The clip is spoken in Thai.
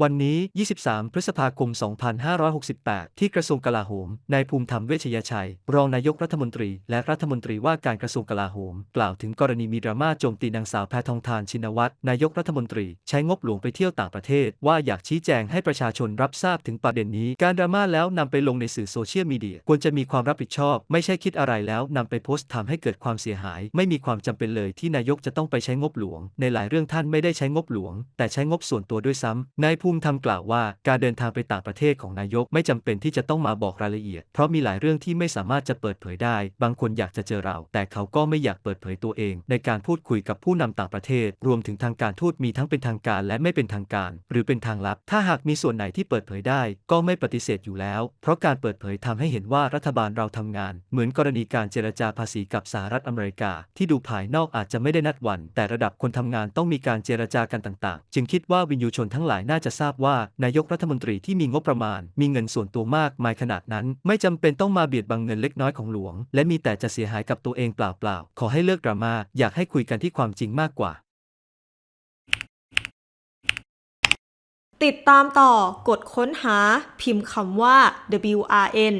วันนี้ 23 พฤษภาคม 2568 ที่กระทรวงกลาโหม นายภูมิธรรมเวชยชัย รองนายกรัฐมนตรี และรัฐมนตรีว่าการกระทรวงกลาโหม กล่าวถึงกรณีมีดราม่าโจมตีนางสาวแพทองทานชินวัตร นายกรัฐมนตรี ใช้งบหลวงไปเที่ยวต่างประเทศ ว่าอยากชี้แจงให้ประชาชนรับทราบถึงประเด็นนี้ การดราม่าแล้วนำไปลงในสื่อโซเชียลมีเดีย ควรจะมีความรับผิดชอบ ไม่ใช่คิดอะไรแล้วนำไปโพสต์ทำให้เกิดความเสียหาย ไม่มีความจำเป็นเลยที่นายกจะต้องไปใช้งบหลวง ในหลายเรื่องท่านไม่ได้ใช้งบหลวง แต่ใช้งบส่วนตัวด้วยซ้ำนายภูมิธรรมกล่าวว่าการเดินทางไปต่างประเทศของนายกไม่จำเป็นที่จะต้องมาบอกรายละเอียด เพราะมีหลายเรื่องที่ไม่สามารถจะเปิดเผยได้ บางคนอยากจะเจอเรา แต่เขาก็ไม่อยากเปิดเผยตัวเอง ในการพูดคุยกับผู้นำต่างประเทศ รวมถึงทางการทูตมีทั้งเป็นทางการและไม่เป็นทางการ หรือเป็นทางลับ ถ้าหากมีส่วนไหนที่เปิดเผยได้ ก็ไม่ปฏิเสธอยู่แล้ว เพราะการเปิดเผยทำให้เห็นว่ารัฐบาลเราทำงาน เหมือนกรณีการเจรจาภาษีกับสหรัฐอเมริกา ที่ดูภายนอกอาจจะไม่ได้นัดวัน แต่ระดับคนทำงานต้องมีการเจรจากันต่าง ๆ จึงคิดว่าวินยูชนทั้งหลายน่าจะทราบว่านายกรัฐมนตรีที่มีงบประมาณ มีเงินส่วนตัวมากมายขนาดนั้น ไม่จำเป็นต้องมาเบียดบังเงินเล็กน้อยของหลวง และมีแต่จะเสียหายกับตัวเองเปล่าๆขอให้เลิกดราม่าอยากให้คุยกันที่ความจริงมากกว่า ติดตามต่อกดค้นหา พิมพ์คำว่า WRN